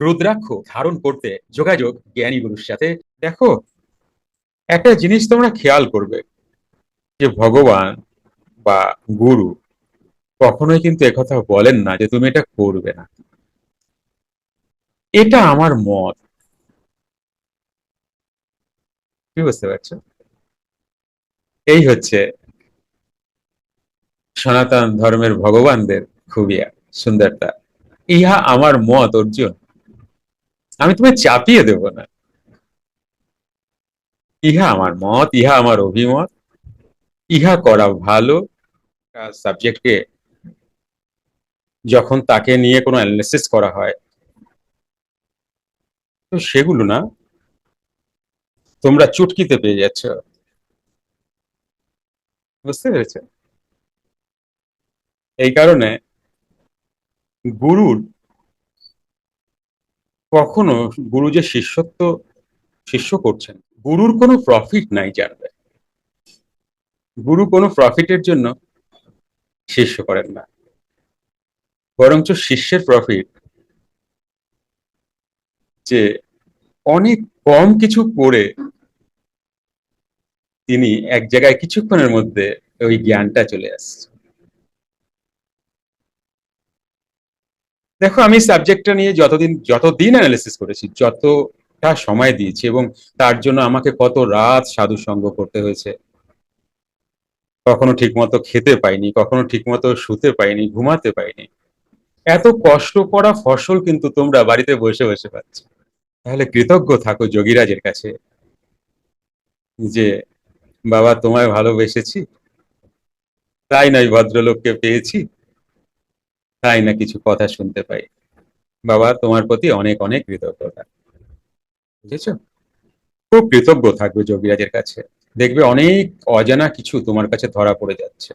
রুদ্রাক্ষ ধারণ করতে যোগাযোগ জ্ঞানী গুরুর সাথে। দেখো, একটা জিনিস তোমরা খেয়াল করবে যে ভগবান বা গুরু কখনোই কিন্তু একথা বলেন না যে তুমি এটা করবে না। এটা আমার মত। কি বুঝতে পারছ? এই হচ্ছে সনাতন ধর্মের ভগবানদের খুবই সুন্দরতা। ইহা আমার মত, অর্জুন। আমি তোমায় চাপিয়ে দেব না। ইহা আমার মত, ইহা আমার অভিমত, ইহা করা ভালো। সাবজেক্টকে যখন তাকে নিয়ে কোনো অ্যানালিসিস করা হয়, তো সেগুলো না, তোমরা চুটকিতে পেয়ে যাচ্ছ। বুঝতে পেরেছ? এই কারণে গুরুর কখনো গুরু যে শিষ্যত্ব শিষ্য করছেন, গুরুর কোনো প্রফিট নাই জানবে গুরু কোনো প্রফিটের জন্য শিষ্য করেন না। বরঞ্চ শিষ্যের প্রফিট যে অনেক কম কিছু করে তিনি এক জায়গায় কিছুক্ষণের মধ্যে ওই জ্ঞানটা চলে আসছে। দেখো, আমি সাবজেক্টটা নিয়ে যতদিন যতদিন অ্যানালিসিস করেছি, যতটা সময় দিয়েছি এবং তার জন্য আমাকে কত রাত সাধু সঙ্গ করতে হয়েছে, কখনো ঠিকমতো খেতে পাইনি, কখনো ঠিকমতো শুতে পাইনি, ঘুমাতে পাইনি, এত কষ্ট করা ফসল কিন্তু তোমরা বাড়িতে বসে বসে পাচ্ছ। তাহলে কৃতজ্ঞ থাকো যোগীরাজের কাছে যে, বাবা, তোমায় ভালোবেসেছি, তাই নয়, ভদ্রলোককে পেয়েছি তাই না কিছু কথা শুনতে পাই। বাবা, তোমার প্রতি অনেক অনেক কৃতজ্ঞতা। বুঝেছ? খুব কৃতজ্ঞ থাকবে যোগীরাজের কাছে। দেখবে অনেক অজানা কিছু তোমার কাছে ধরা পড়ে যাচ্ছে।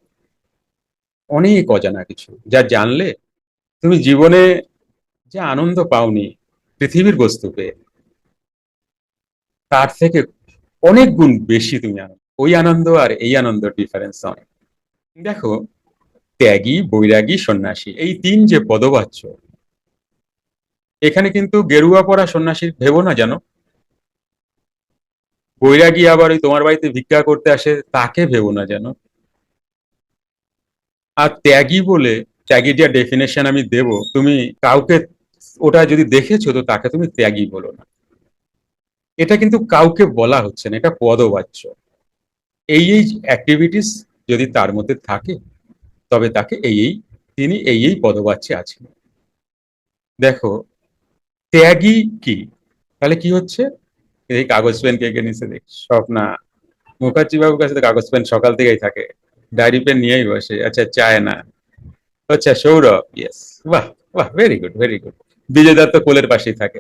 অনেক অজানা কিছু। যা জানলে তুমি জীবনে যে আনন্দ পাওনি পৃথিবীর বস্তু পেয়ে, তার থেকে অনেক গুণ বেশি তুমি আনন্দ। ওই আনন্দ আর এই আনন্দ ডিফারেন্স অনেক দেখো ত্যাগী, বৈরাগী, সন্ন্যাসী, এই তিন যে পদবাচ্য, এখানে কিন্তু গেরুয়া পড়া সন্ন্যাসী ভেবো না জানো বৈরাগী আবার ওই তোমার বাড়িতে ভিক্ষা করতে আসে, তাকে ভেবো না যেন। আর ত্যাগী বলে, ত্যাগীর যা ডেফিনেশন আমি দেব, তুমি কাউকে, ওটা যদি দেখেছ, তো তাকে তুমি ত্যাগী বলো না। এটা কিন্তু কাউকে বলা হচ্ছে না, এটা পদবাচ্য। এই এই অ্যাক্টিভিটিস যদি তার মধ্যে থাকে তবে তাকে এই এই, তিনি এই এই পদবাচ্যে আছেন। দেখো, ত্যাগী কি? তাহলে কি হচ্ছে? এই কাগজ পেন কে নিচে দেখ, স্বপ্না। মুখার্জি বাবুর কাছে তো কাগজ পেন সকাল থেকেই থাকে। ডায়েরি পেন নিয়েই বসে। আচ্ছা চায় না আচ্ছা সৌরভ ইয়েস বাহ বাহ very good very good Bijoy Dutta কোলের পাশেই থাকে।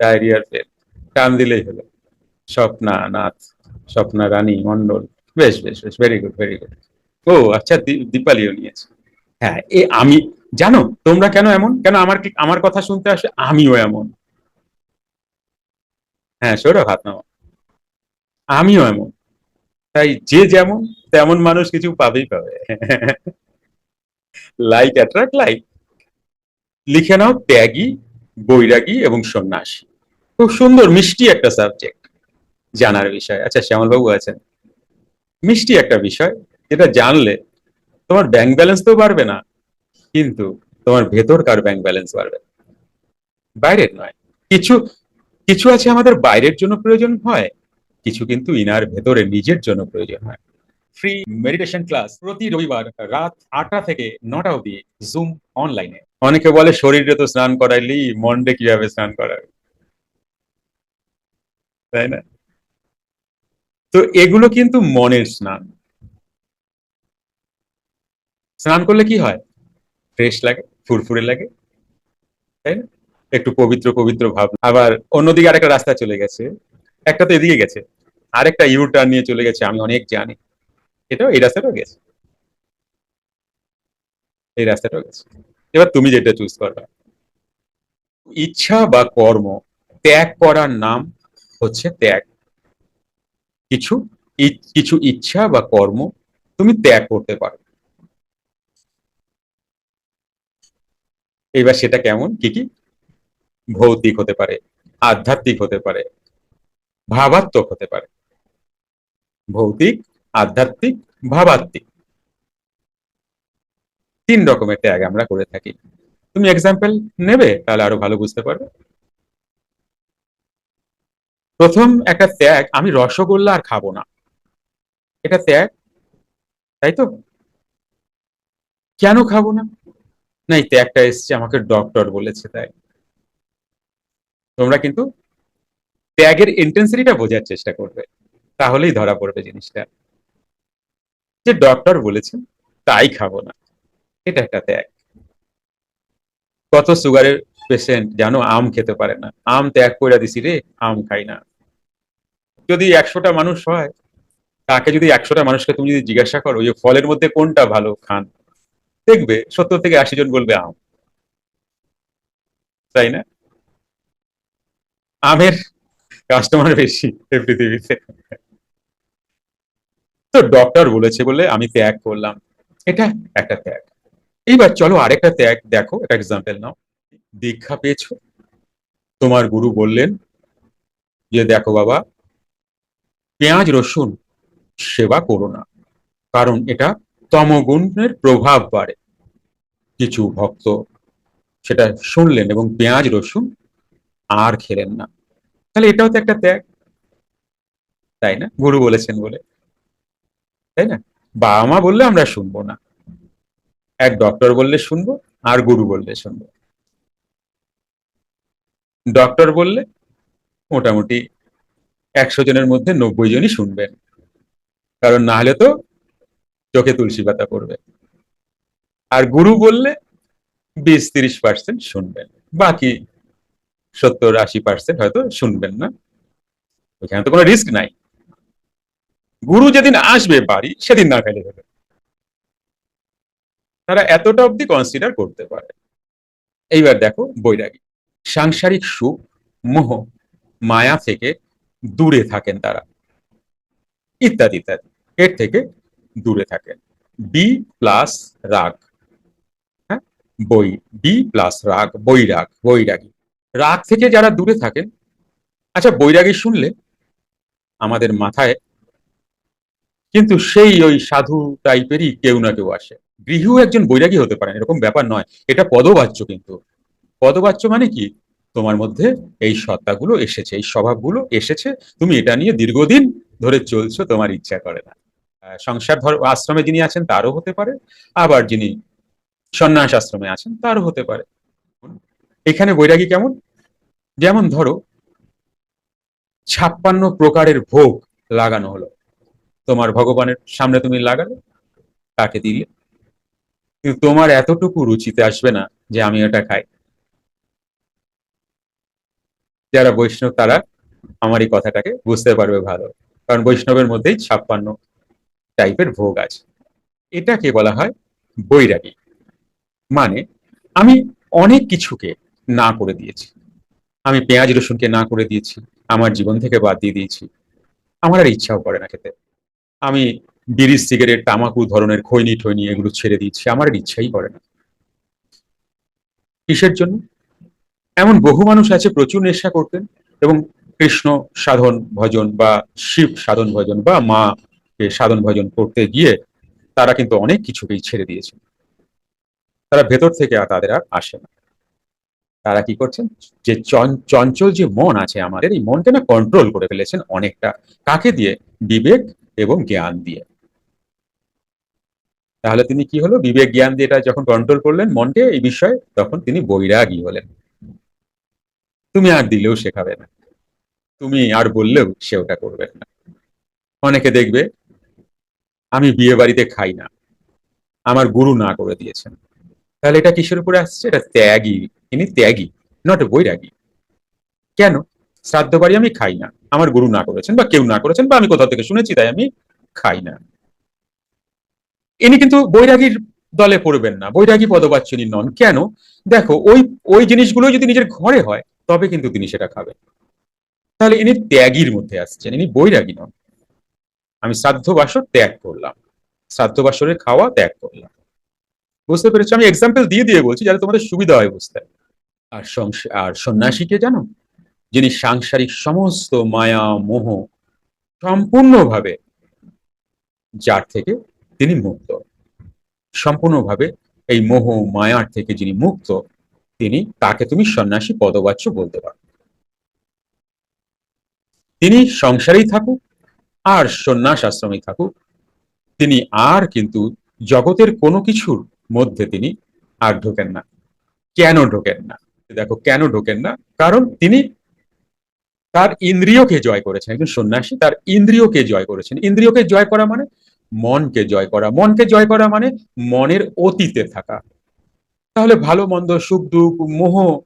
ডায়েরিয়ার পেন। টান দিলেই হলো। স্বপ্না, নাথ, স্বপ্না রানী মন্ডল বেশ বেশ বেশ ভেরি গুড ভেরি গুড ও আচ্ছা দীপালিও নিয়েছে। হ্যাঁ এ, আমি, জানো, তোমরা কেন এমন? কেন আমার কি, আমার কথা শুনতে আসে, আমিও এমন? হ্যাঁ সৌরভ হাত নামা আমিও এমন। তাই যে যেমন, তেমন মানুষ কিছু পাবেই পাবে। লাইক অ্যাট্রাক্ট লাইক লিখে নাও, ত্যাগী, বৈরাগী এবং সন্ন্যাসী। খুব সুন্দর, মিষ্টি একটা সাবজেক্ট জানার বিষয়। আচ্ছা শ্যামলবাবু আছেন। মিষ্টি একটা বিষয়। যেটা জানলে তোমার ব্যাংক ব্যালেন্স তো বাড়বে না, কিন্তু তোমার ভেতরকার ব্যাংক ব্যালেন্স বাড়বে। বাইরের নয়, কিছু কিছু আছে আমাদের বাইরের জন্য প্রয়োজন হয়, কিছু কিন্তু ইনার ভেতরে নিজের জন্য প্রয়োজন হয়। ফ্রি মেডিটেশন ক্লাস প্রতি রবিবার রাত আটটা থেকে নটা অবধি জুম অনলাইনে অনেকে বলে শরীরে তো স্নান করাইলি মন্ডে কীভাবে স্নান করাবে? তাই না? তো এগুলো কিন্তু মনের স্নান। স্নান করলে কি হয়? ফ্রেশ লাগে, ফুরফুরে লাগে, তাই না? একটু পবিত্র পবিত্র ভাব। আবার অন্যদিকে আরেকটা রাস্তা চলে গেছে। একটা তো এদিকে গেছে। আরেকটা ইউ টার্ন নিয়ে চলে গেছে, আমি অনেক জানি। এটাও, এই রাস্তাটাও গেছে। এই রাস্তাটাও গেছে। এবার তুমি যেটা চুজ করবে। ইচ্ছা বা কর্ম ত্যাগ করার নাম হচ্ছে ত্যাগ। কিছু কিছু ইচ্ছা বা কর্ম তুমি ত্যাগ করতে পারো। এবার সেটা কেমন? কি কি? ভৌতিক হতে পারে, আধ্যাত্মিক হতে পারে, ভাবাত্মক হতে পারে। ভৌতিক, আধ্যাত্মিক, ভাবাত্মিক। তিন রকমের ত্যাগ আমরা করে থাকি। তুমি এক্সাম্পল নেবে, তাহলে আরও ভালো বুঝতে পারবে। প্রথম একটা ত্যাগ আমি রসগোল্লা আর খাব না। এটা ত্যাগ তাই তো? কেন খাব না? না এই ত্যাগটা এসছে, আমাকে ডক্টর বলেছে তাই। তোমরা কিন্তু ত্যাগের ইন্টেন্সিটিটা বোঝার চেষ্টা করবে, তাহলেই ধরা পড়বে জিনিসটা। যে ডক্টর বলেছেন তাই খাব না, এটা একটা ত্যাগ। কত সুগারের পেশেন্ট জানো, আম খেতে পারে না। আম ত্যাগ করে দিছি রে, আম খাই না। যদি একশোটা মানুষ হয়, তাকে যদি একশোটা মানুষকে তুমি যদি জিজ্ঞাসা করো যে ফলের মধ্যে কোনটা ভালো, খান। দেখবে, সত্তর থেকে আশি জন বলবে আম। তাই না? আমের কাস্টমার বেশি পৃথিবীতে। তো ডক্টর বলেছে বলে আমি ত্যাগ করলাম। এটা একটা ত্যাগ। এইবার চলো আরেকটা ত্যাগ দেখো, একটা এক্সাম্পল নাও। দীক্ষা পেয়েছ? তোমার গুরু বললেন যে, দেখো বাবা, পেঁয়াজ রসুন সেবা করো না। কারণ এটা তমগুণের প্রভাব বাড়ে। কিছু ভক্ত সেটা শুনলেন এবং পেঁয়াজ রসুন আর খেলেন না। তাহলে এটাও তো একটা ত্যাগ। তাই না? গুরু বলেছেন বলে। তাই না? বাবা মা বললে আমরা শুনব না। এক ডক্টর বললে শুনব, আর গুরু বললে শুনব। ডক্টর বললে মোটামুটি একশো জনের মধ্যে নব্বই জনই শুনবেন। কারণ না হলে তো চোখে তুলসী পাতা পড়বে। আর গুরু বললে বিশ তিরিশ পার্সেন্ট শুনবেন। বাকি সত্তর আশি পার্সেন্ট হয়তো শুনবেন না। ওখানে তো কোনো রিস্ক নাই। গুরু যেদিন আসবে বাড়ি, সেদিন না ফেলে দেবে। তারা এতটা অবধি কনসিডার করতে পারে। এইবার দেখো বৈরাগী। সাংসারিক সুখ, মোহ, মায়া থেকে দূরে থাকেন তারা। ইত্যাদি ইত্যাদি। এর থেকে দূরে থাকেন। বি প্লাস রাগ। হ্যাঁ? বই। বি প্লাস রাগ, বৈরাগ, বৈরাগী। রাগ থেকে যারা দূরে থাকেন আচ্ছা বৈরাগী শুনলে আমাদের মাথায় কিন্তু সেই ওই সাধু টাইপেরই কেউ না কেউ আসে। গৃহ একজন বৈরাগী হতে পারেন, এরকম ব্যাপার নয়। এটা পদবাচ্য কিন্তু। পদবাচ্য মানে কি? তোমার মধ্যে এই সত্তাগুলো এসেছে, এই স্বভাবগুলো এসেছে, তুমি এটা নিয়ে দীর্ঘদিন ধরে চলছো, তোমার ইচ্ছা করে না। সংসার ধর আশ্রমে যিনি আছেন, তারও হতে পারে। আবার যিনি সন্ন্যাস আশ্রমে আছেন, তারও হতে পারে। এখানে বৈরাগী কেমন? যেমন ধরো, ছাপ্পান্ন প্রকারের ভোগ লাগানো হলো। তোমার ভগবানের সামনে তুমি লাগালে, তাকে দিলে। কিন্তু তোমার এতটুকু রুচিতে আসবে না যে আমি ওটা খাই। যারা বৈষ্ণব, তারা আমার এই কথাটাকে বুঝতে পারবে ভালো। কারণ বৈষ্ণবের মধ্যেই ছাপ্পান্ন টাইপের ভোগ আছে। এটাকে বলা হয় বৈরাগী। মানে আমি অনেক কিছুকে না করে দিয়েছি। আমি পেঁয়াজ রসুনকে না করে দিয়েছি, আমার জীবন থেকে বাদ দিয়ে দিয়েছি। আমার আর ইচ্ছাও করে না খেতে। আমি বিড়ি সিগারেট, তামাকু ধরনের খৈনি ঠৈনি এগুলো ছেড়ে দিচ্ছি আমার আর ইচ্ছাই করে না। কিসের জন্য? এমন বহু মানুষ আছে প্রচুর নেশা করতেন এবং কৃষ্ণ সাধন ভজন বা শিব সাধন ভজন বা মা সাধন ভজন করতে গিয়ে তারা কিন্তু অনেক কিছুকেই ছেড়ে দিয়েছে। তারা ভেতর থেকে আর তাদের আর আসে না। তারা কি করছেন যে চঞ্চল যে মন আছে আমাদের, এই মনকে না কন্ট্রোল করে ফেলেছেন অনেকটা। কাকে দিয়ে? বিবেক এবং জ্ঞান দিয়ে। তাহলে তিনি কি হলো? বিবেক জ্ঞান দিয়ে এটা যখন কন্ট্রোল করলেন মনকে এই বিষয়ে, তখন তিনি বৈরাগী হলেন। তুমি আর দিলেও শেখাবে না। তুমি আর বললেও সে ওটা করবে না। অনেকে দেখবে আমি বিয়ে বাড়িতে খাই না। আমার গুরু না করে দিয়েছেন। তাহলে এটা কিসের উপরে আসছে? এটা ত্যাগী। ইনি ত্যাগী নট বৈরাগী। কেন? শ্রাদ্ধ বাড়ি আমি খাই না। আমার গুরু না করেছেন বা কেউ না করেছেন বা আমি কোথাও থেকে শুনেছি তাই আমি খাই না। ইনি কিন্তু বৈরাগীর দলে পড়বেন না। বৈরাগী পদবাচ্যনী নন। কেন? দেখো, ওই ওই জিনিসগুলো যদি নিজের ঘরে হয়, তবে কিন্তু তিনি সেটা খাবেন। তাহলে ইনি ত্যাগীর মধ্যে আসছেন। ইনি বৈরাগী নন। আমি শ্রাদ্ধ বাসর ত্যাগ করলাম। শ্রাদ্ধ বাসরের খাওয়া ত্যাগ করলাম। বুঝতে পেরেছ? আমি এক্সাম্পল দিয়ে দিয়ে বলছি যাতে তোমাদের সুবিধা হয় বুঝতে। আর আর সন্ন্যাসীকে জানো? যিনি সাংসারিক সমস্ত মায়া, মোহ সম্পূর্ণভাবে যার থেকে তিনি মুক্ত। সম্পূর্ণভাবে এই মোহ মায়ার থেকে যিনি মুক্ত, তিনি তাকে তুমি সন্ন্যাসী পদবাচ্য বলতে পারো। তিনি সংসারেই থাকুক আর সন্ন্যাস আশ্রমেই থাকুক। তিনি আর কিন্তু জগতের কোনো কিছুর মধ্যে তিনি আর ঢোকেন না। কেন ঢোকেন না? দেখো, কেন ঢোকেন না? কারণ তিনি তার ইন্দ্রিয়কে জয় করেছেন। একজন সন্ন্যাসী তার ইন্দ্রিয়কে জয় করেছেন। ইন্দ্রিয়কে জয় করা মানে মনকে জয় করা। মনকে জয় করা মানে মনের অতীতে থাকা। তাহলে ভালো, মন্দ, সুখ, দুঃখ, মোহ,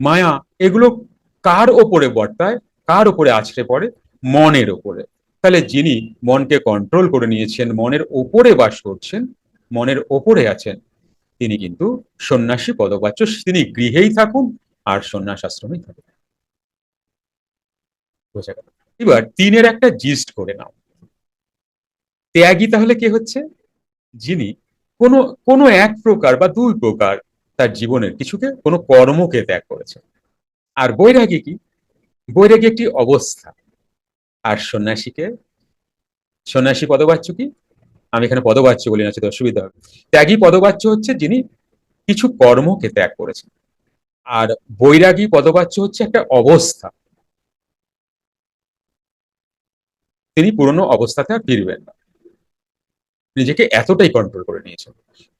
মায়া, এগুলো কার ওপরে বর্তায়? কার ওপরে আছড়ে পড়ে? মনের ওপরে। তাহলে যিনি মনকে কন্ট্রোল করে নিয়েছেন, মনের ওপরে বাস করছেন, মনের ওপরে আছেন, তিনি কিন্তু সন্ন্যাসী পদবাচ্য তিনি গৃহেই থাকুন আর সন্ন্যাস আশ্রমেই থাকুন। বোঝা গেল? এবার তিনের একটা জিস্ট করে নাও। ত্যাগী তাহলে কে হচ্ছে? যিনি কোনো কোনো এক প্রকার বা দুই প্রকার তার জীবনের কিছুকে, কোনো কর্মকে ত্যাগ করেছে আর বৈরাগী কি? বৈরাগী একটি অবস্থা। আর সন্ন্যাসীকে, সন্ন্যাসী পদবাচ্য কি? আমি এখানে পদবাচ্য বলি না, সেটা অসুবিধা হবে। ত্যাগী পদবাচ্য হচ্ছে যিনি কিছু কর্মকে ত্যাগ করেছেন। আর বৈরাগী পদবাচ্য হচ্ছে একটা অবস্থা। তিনি পুরনো অবস্থাতে আর ফিরবেন না। নিজেকে এতটাই কন্ট্রোল করে নিয়েছেন।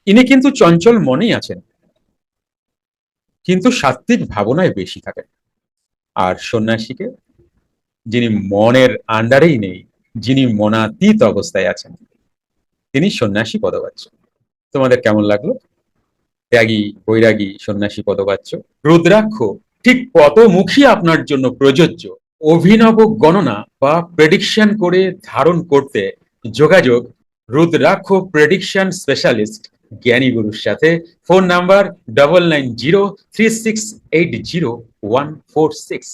ইনি কিন্তু চঞ্চল মনেই আছেন। কিন্তু সাত্ত্বিক ভাবনায় বেশি থাকেন। আর সন্ন্যাসীকে যিনি মনের আন্ডারেই নেই, যিনি মনাতীত অবস্থায় আছেন, তিনি সন্ন্যাসী পদবাচ্য। তোমাদের কেমন লাগল? ত্যাগী, বৈরাগী, সন্ন্যাসী পদবাচ্য। রুদ্রাক্ষ, ঠিক কত মুখী আপনার জন্য প্রযোজ্য। অভিনব গণনা বা প্রেডিকশন করে ধারণ করতে যোগাযোগ রুদ্রাক্ষ প্রেডিকশন স্পেশালিস্ট জ্ঞানী গুরুর সাথে। Phone number double nine zero three six eight zero one four six